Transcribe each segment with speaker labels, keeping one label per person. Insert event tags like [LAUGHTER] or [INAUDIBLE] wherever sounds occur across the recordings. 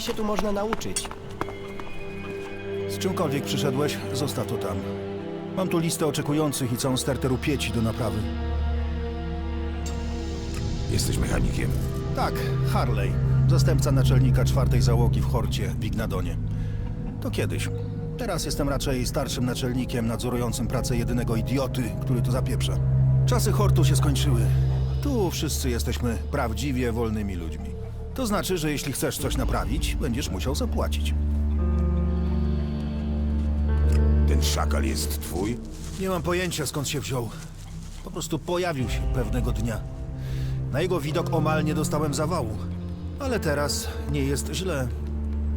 Speaker 1: Wiele się tu można nauczyć.
Speaker 2: Z czymkolwiek przyszedłeś, zostaw to tam. Mam tu listę oczekujących i całą stertę rupieci do naprawy.
Speaker 3: Jesteś mechanikiem.
Speaker 2: Tak, Harley, zastępca naczelnika czwartej załogi w Horcie w Ignadonie. To kiedyś. Teraz jestem raczej starszym naczelnikiem nadzorującym pracę jedynego idioty, który to zapieprza. Czasy Hortu się skończyły. Tu wszyscy jesteśmy prawdziwie wolnymi ludźmi. To znaczy, że jeśli chcesz coś naprawić, będziesz musiał zapłacić.
Speaker 3: Ten szakal jest twój?
Speaker 2: Nie mam pojęcia skąd się wziął. Po prostu pojawił się pewnego dnia. Na jego widok omal nie dostałem zawału. Ale teraz nie jest źle.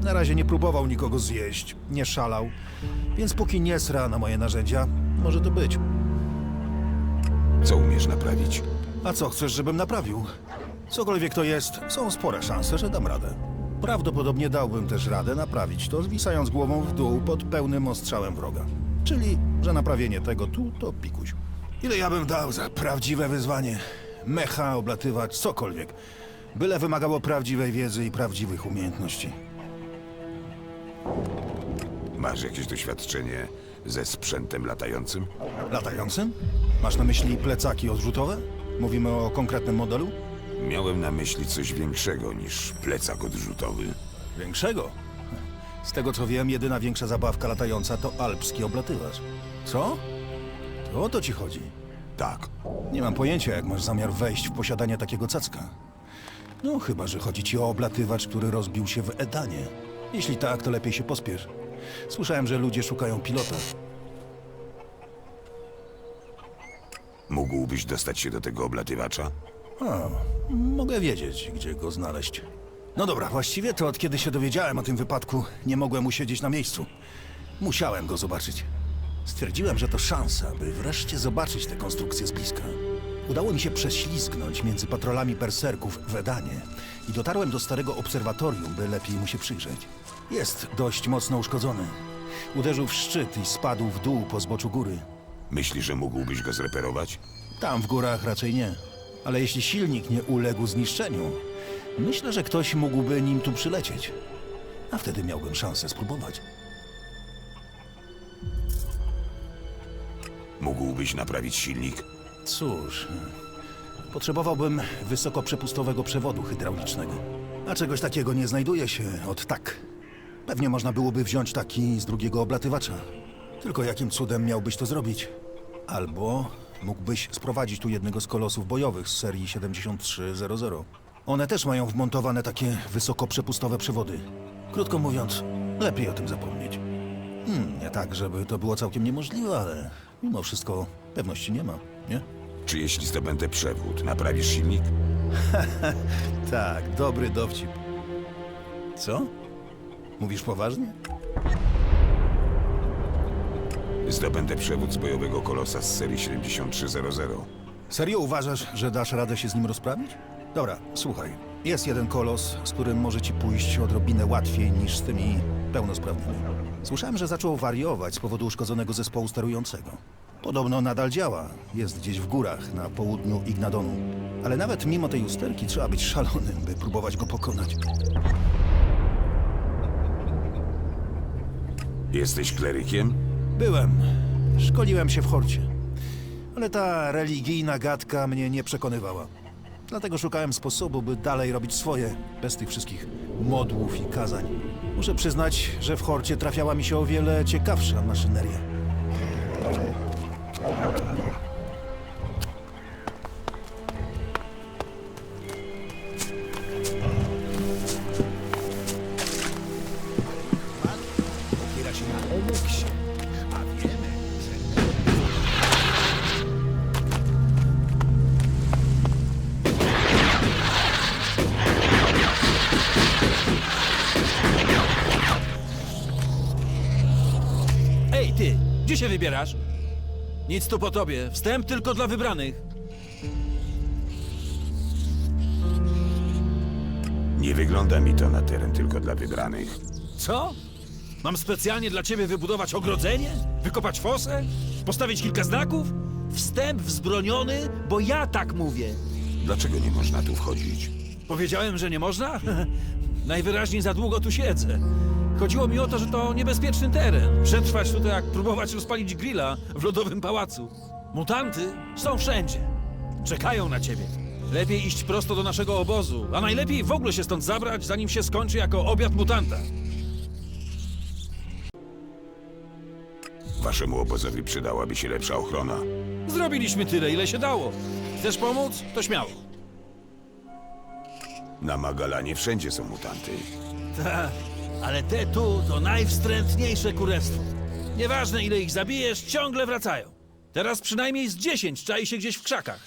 Speaker 2: Na razie nie próbował nikogo zjeść, nie szalał. Więc póki nie sra na moje narzędzia, może to być.
Speaker 3: Co umiesz naprawić?
Speaker 2: A co chcesz, żebym naprawił? Cokolwiek to jest, są spore szanse, że dam radę. Prawdopodobnie dałbym też radę naprawić to, zwisając głową w dół pod pełnym ostrzałem wroga. Czyli, że naprawienie tego tu to pikuś. Ile ja bym dał za prawdziwe wyzwanie? Mecha, oblatywać, cokolwiek. Byle wymagało prawdziwej wiedzy i prawdziwych umiejętności.
Speaker 3: Masz jakieś doświadczenie ze sprzętem latającym?
Speaker 2: Latającym? Masz na myśli plecaki odrzutowe? Mówimy o konkretnym modelu?
Speaker 3: Miałem na myśli coś większego niż plecak odrzutowy.
Speaker 2: Większego? Z tego co wiem, jedyna większa zabawka latająca to alpski oblatywacz. Co? To o to ci chodzi.
Speaker 3: Tak.
Speaker 2: Nie mam pojęcia, jak masz zamiar wejść w posiadanie takiego cacka. No, chyba, że chodzi ci o oblatywacz, który rozbił się w Edanie. Jeśli tak, to lepiej się pospiesz. Słyszałem, że ludzie szukają pilota.
Speaker 3: Mógłbyś dostać się do tego oblatywacza?
Speaker 2: A, mogę wiedzieć, gdzie go znaleźć. No dobra, właściwie to od kiedy się dowiedziałem o tym wypadku, nie mogłem usiedzieć na miejscu. Musiałem go zobaczyć. Stwierdziłem, że to szansa, by wreszcie zobaczyć tę konstrukcję z bliska. Udało mi się prześlizgnąć między patrolami berserków w Edanie i dotarłem do starego obserwatorium, by lepiej mu się przyjrzeć. Jest dość mocno uszkodzony. Uderzył w szczyt i spadł w dół po zboczu góry.
Speaker 3: Myślisz, że mógłbyś go zreperować?
Speaker 2: Tam w górach raczej nie. Ale jeśli silnik nie uległ zniszczeniu, myślę, że ktoś mógłby nim tu przylecieć. A wtedy miałbym szansę spróbować.
Speaker 3: Mógłbyś naprawić silnik?
Speaker 2: Cóż, potrzebowałbym wysokoprzepustowego przewodu hydraulicznego. A czegoś takiego nie znajduje się od tak. Pewnie można byłoby wziąć taki z drugiego oblatywacza. Tylko jakim cudem miałbyś to zrobić? Albo mógłbyś sprowadzić tu jednego z kolosów bojowych z serii 7300. One też mają wmontowane takie wysokoprzepustowe przewody. Krótko mówiąc, lepiej o tym zapomnieć. Hmm, nie tak, żeby to było całkiem niemożliwe, ale mimo wszystko pewności nie ma, nie?
Speaker 3: Czy jeśli zdobędę przewód, naprawisz silnik? [LAUGHS]
Speaker 2: Tak, dobry dowcip. Co? Mówisz poważnie?
Speaker 3: Zdobędę przewód z bojowego kolosa z serii 7300.
Speaker 2: Serio uważasz, że dasz radę się z nim rozprawić? Dobra, słuchaj. Jest jeden kolos, z którym może ci pójść odrobinę łatwiej niż z tymi pełnosprawnymi. Słyszałem, że zaczął wariować z powodu uszkodzonego zespołu sterującego. Podobno nadal działa. Jest gdzieś w górach, na południu Ignadonu. Ale nawet mimo tej usterki trzeba być szalonym, by próbować go pokonać.
Speaker 3: Jesteś klerykiem?
Speaker 2: Byłem. Szkoliłem się w Horcie. Ale ta religijna gadka mnie nie przekonywała. Dlatego szukałem sposobu, by dalej robić swoje, bez tych wszystkich modłów i kazań. Muszę przyznać, że w Horcie trafiała mi się o wiele ciekawsza maszyneria.
Speaker 4: Gdzie się wybierasz? Nic tu po tobie, wstęp tylko dla wybranych.
Speaker 3: Nie wygląda mi to na teren tylko dla wybranych.
Speaker 4: Co? Mam specjalnie dla ciebie wybudować ogrodzenie? Wykopać fosę? Postawić kilka znaków? Wstęp wzbroniony, bo ja tak mówię.
Speaker 3: Dlaczego nie można tu wchodzić?
Speaker 4: Powiedziałem, że nie można? [LAUGHS] Najwyraźniej za długo tu siedzę. Chodziło mi o to, że to niebezpieczny teren. Przetrwać tutaj jak próbować rozpalić grilla w lodowym pałacu. Mutanty są wszędzie. Czekają na ciebie. Lepiej iść prosto do naszego obozu, a najlepiej w ogóle się stąd zabrać, zanim się skończy jako obiad mutanta.
Speaker 3: Waszemu obozowi przydałaby się lepsza ochrona.
Speaker 4: Zrobiliśmy tyle, ile się dało. Chcesz pomóc? To śmiało.
Speaker 3: Na Magalanie wszędzie są mutanty.
Speaker 4: Tak, ale te tu to najwstrętniejsze kurestwo. Nieważne ile ich zabijesz, ciągle wracają. Teraz przynajmniej z dziesięć czai się gdzieś w krzakach.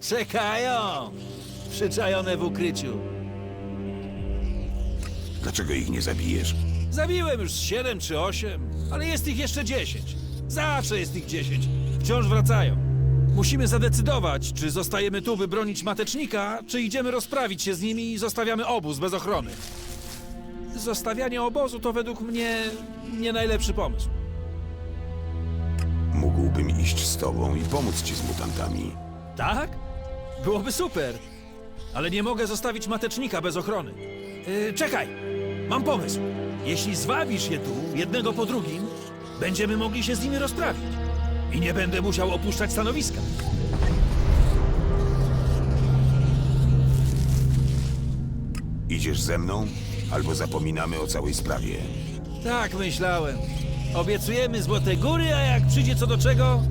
Speaker 4: Czekają! Przyczajone w ukryciu.
Speaker 3: Dlaczego ich nie zabijesz?
Speaker 4: Zabiłem już z siedem czy osiem, ale jest ich jeszcze dziesięć. Zawsze jest ich dziesięć. Wciąż wracają. Musimy zadecydować, czy zostajemy tu, by bronić matecznika, czy idziemy rozprawić się z nimi i zostawiamy obóz bez ochrony. Zostawianie obozu to według mnie nie najlepszy pomysł.
Speaker 3: Mógłbym iść z tobą i pomóc ci z mutantami.
Speaker 4: Tak? Byłoby super. Ale nie mogę zostawić matecznika bez ochrony. Yy, czekaj, mam pomysł. Jeśli zwabisz je tu, jednego po drugim, będziemy mogli się z nimi rozprawić. I nie będę musiał opuszczać stanowiska.
Speaker 3: Idziesz ze mną? Albo zapominamy o całej sprawie.
Speaker 4: Tak myślałem. Obiecujemy złote góry, a jak przyjdzie co do czego,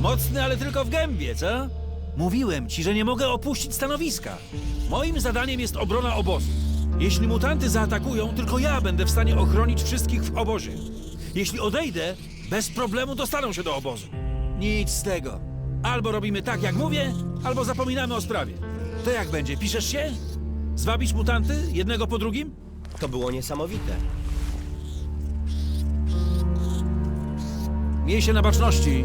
Speaker 4: mocny, ale tylko w gębie, co? Mówiłem ci, że nie mogę opuścić stanowiska. Moim zadaniem jest obrona obozu. Jeśli mutanty zaatakują, tylko ja będę w stanie ochronić wszystkich w obozie. Jeśli odejdę, bez problemu dostaną się do obozu. Nic z tego. Albo robimy tak, jak mówię, albo zapominamy o sprawie. To jak będzie? Piszesz się? Zwabić mutanty, jednego po drugim?
Speaker 5: To było niesamowite.
Speaker 4: Miej się na baczności.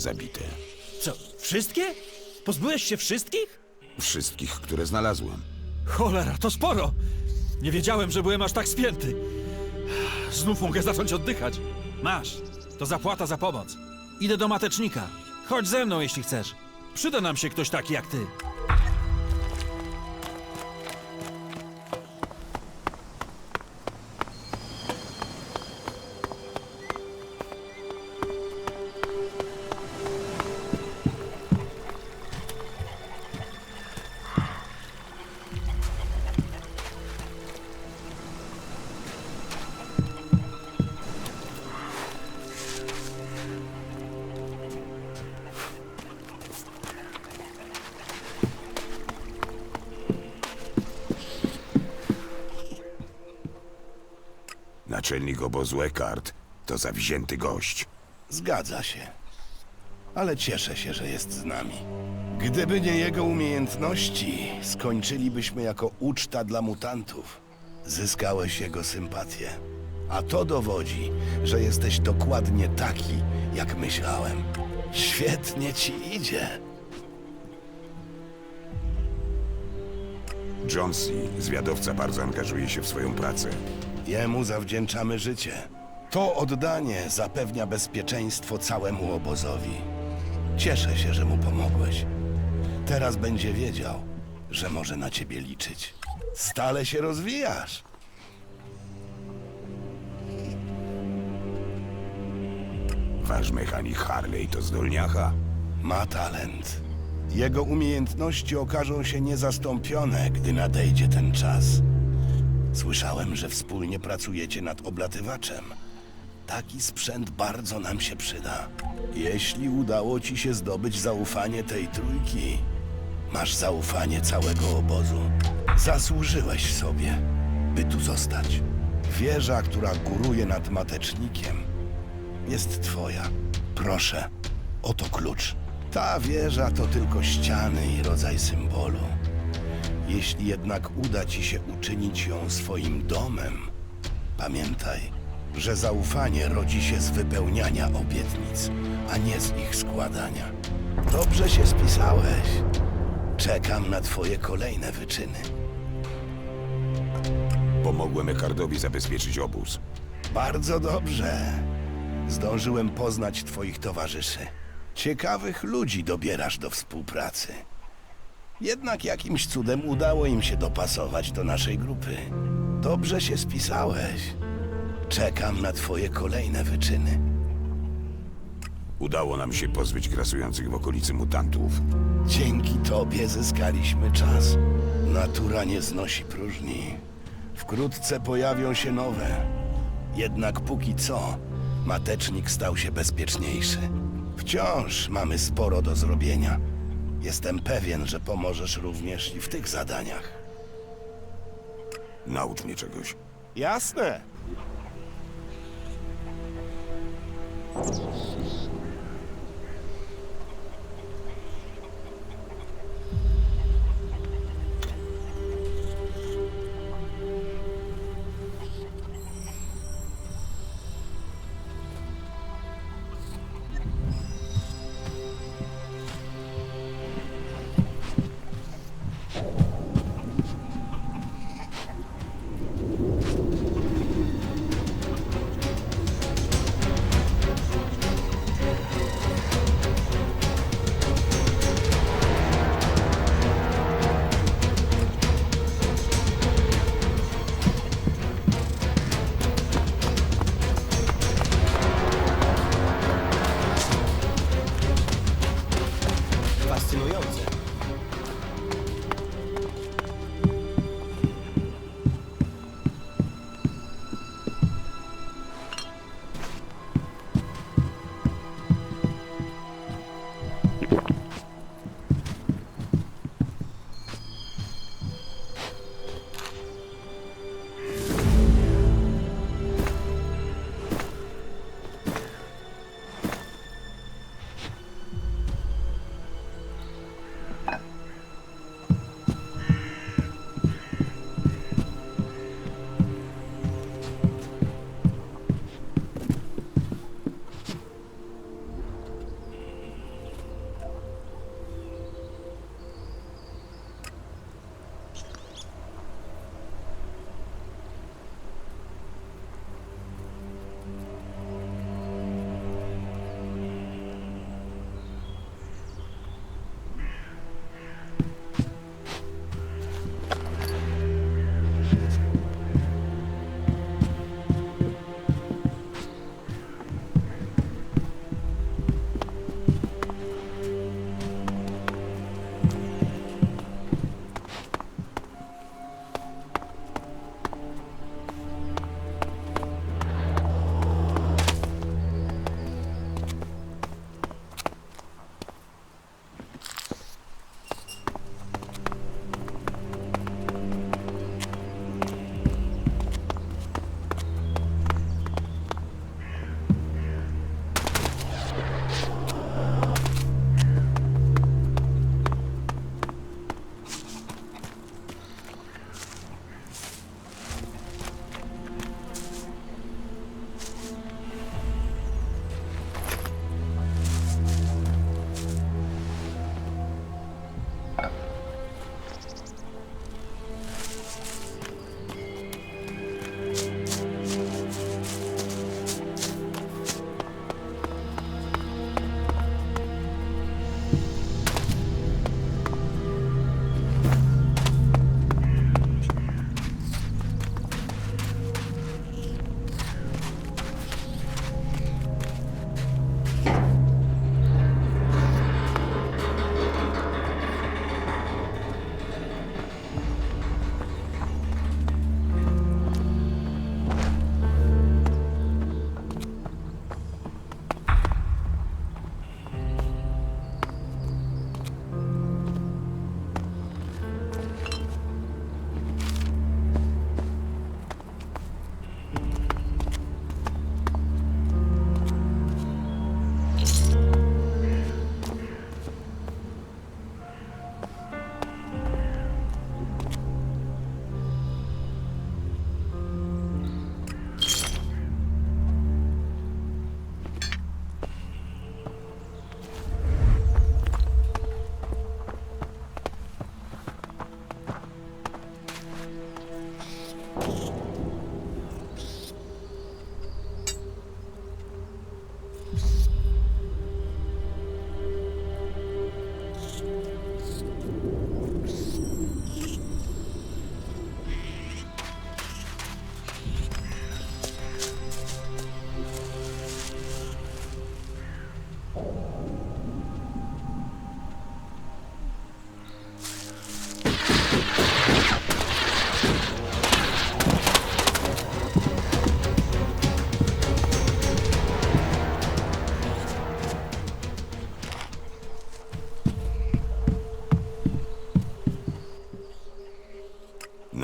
Speaker 3: Zabite.
Speaker 4: Co, wszystkie? Pozbyłeś się wszystkich?
Speaker 3: Wszystkich, które znalazłem.
Speaker 4: Cholera, to sporo! Nie wiedziałem, że byłem aż tak spięty. Znów mogę zacząć oddychać. Masz, to zapłata za pomoc. Idę do matecznika. Chodź ze mną, jeśli chcesz. Przyda nam się ktoś taki jak ty.
Speaker 3: Naczelnik obozu Eckhart to zawzięty gość.
Speaker 5: Zgadza się. Ale cieszę się, że jest z nami. Gdyby nie jego umiejętności, skończylibyśmy jako uczta dla mutantów. Zyskałeś jego sympatię. A to dowodzi, że jesteś dokładnie taki, jak myślałem. Świetnie ci idzie.
Speaker 3: C., zwiadowca, bardzo angażuje się w swoją pracę.
Speaker 5: Jemu zawdzięczamy życie. To oddanie zapewnia bezpieczeństwo całemu obozowi. Cieszę się, że mu pomogłeś. Teraz będzie wiedział, że może na ciebie liczyć. Stale się rozwijasz.
Speaker 3: Wasz mechanik Harley to zdolniacha.
Speaker 5: Ma talent. Jego umiejętności okażą się niezastąpione, gdy nadejdzie ten czas. Słyszałem, że wspólnie pracujecie nad oblatywaczem. Taki sprzęt bardzo nam się przyda. Jeśli udało ci się zdobyć zaufanie tej trójki, masz zaufanie całego obozu. Zasłużyłeś sobie, by tu zostać. Wieża, która góruje nad matecznikiem, jest twoja. Proszę, oto klucz. Ta wieża to tylko ściany i rodzaj symbolu. Jeśli jednak uda ci się uczynić ją swoim domem, pamiętaj, że zaufanie rodzi się z wypełniania obietnic, a nie z ich składania. Dobrze się spisałeś. Czekam na twoje kolejne wyczyny.
Speaker 3: Pomogłem Eckhartowi zabezpieczyć obóz.
Speaker 5: Bardzo dobrze. Zdążyłem poznać twoich towarzyszy. Ciekawych ludzi dobierasz do współpracy. Jednak jakimś cudem udało im się dopasować do naszej grupy. Dobrze się spisałeś. Czekam na twoje kolejne wyczyny.
Speaker 3: Udało nam się pozbyć grasujących w okolicy mutantów.
Speaker 5: Dzięki tobie zyskaliśmy czas. Natura nie znosi próżni. Wkrótce pojawią się nowe. Jednak póki co, matecznik stał się bezpieczniejszy. Wciąż mamy sporo do zrobienia. Jestem pewien, że pomożesz również i w tych zadaniach.
Speaker 3: Naucz mnie czegoś.
Speaker 5: Jasne.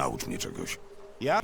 Speaker 6: Naucz mnie czegoś.
Speaker 3: Ja?